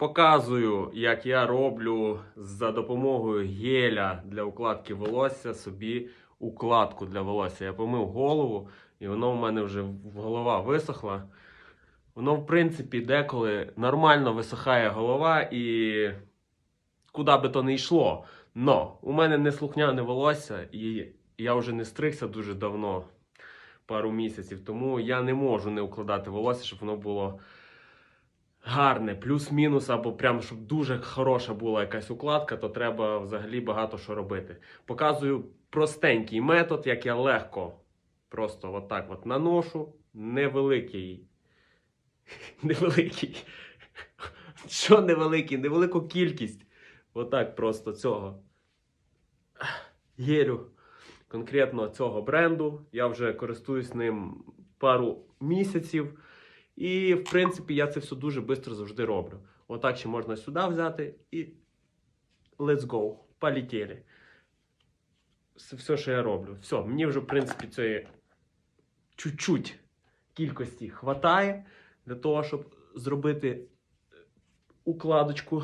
Показую, як я роблю за допомогою геля для укладки волосся собі укладку для волосся. Я помив голову, і воно в мене вже голова висохла. Воно, в принципі, деколи нормально висихає голова і куди би то не йшло. Но у мене не слухняне волосся, і я вже не стригся дуже давно, пару місяців, тому я не можу не укладати волосся, щоб воно було гарне, плюс-мінус, або прям щоб дуже хороша була якась укладка, то треба взагалі багато що робити. Показую простенький метод, як я легко просто отак от наношу. Невеликий. Невеликий. Що невеликий? Невелику кількість. Отак просто цього гелю. Конкретно цього бренду. Я вже користуюсь ним пару місяців. І, в принципі, я це все дуже швидко завжди роблю. Отак ще можна сюди взяти і let's go. Полетіли. Все, що я роблю. Все, мені вже, в принципі, цієї чуть-чуть кількості хватає для того, щоб зробити укладочку.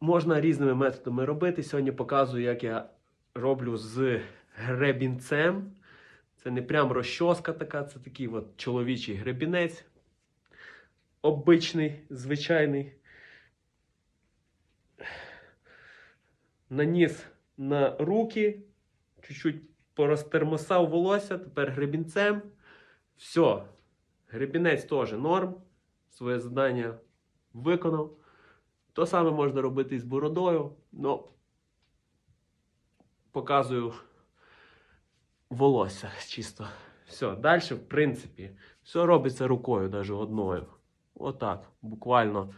Можна різними методами робити. Сьогодні показую, як я роблю з гребінцем. Це не прям розчоска така, це такий от чоловічий гребінець. Обичний, звичайний. Наніс на руки, чуть-чуть порозтермосав волосся, тепер гребінцем. Все. Гребінець теж норм. Своє завдання виконав. То саме можна робити і з бородою, але показую волосся чисто. Все, далі, в принципі, все робиться рукою, навіть одною. Отак, буквально.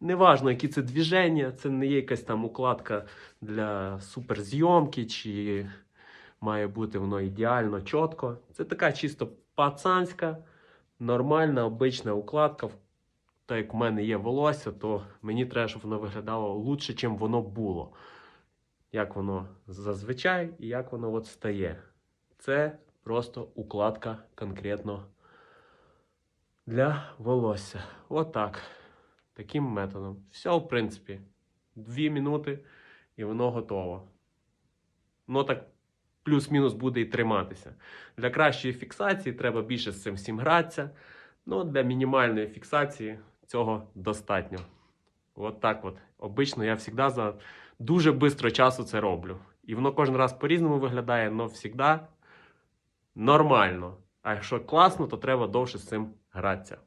Неважно, які це движення, це не є якась там укладка для суперзйомки, чи має бути воно ідеально, чітко. Це така чисто пацанська, нормальна, обична укладка. Так як в мене є волосся, то мені треба, щоб воно виглядало лучше, чим воно було. Як воно зазвичай і як воно от стає. Це просто укладка конкретно для волосся. Отак. Таким методом. Все, в принципі. Дві минути і воно готово. Ну так плюс-мінус буде і триматися. Для кращої фіксації треба більше з цим всім гратися. Ну, для мінімальної фіксації цього достатньо. От так от. Обично я завжди за дуже швидко часу це роблю. І воно кожен раз по-різному виглядає, але завжди нормально. А якщо класно, то треба довше з цим гратися.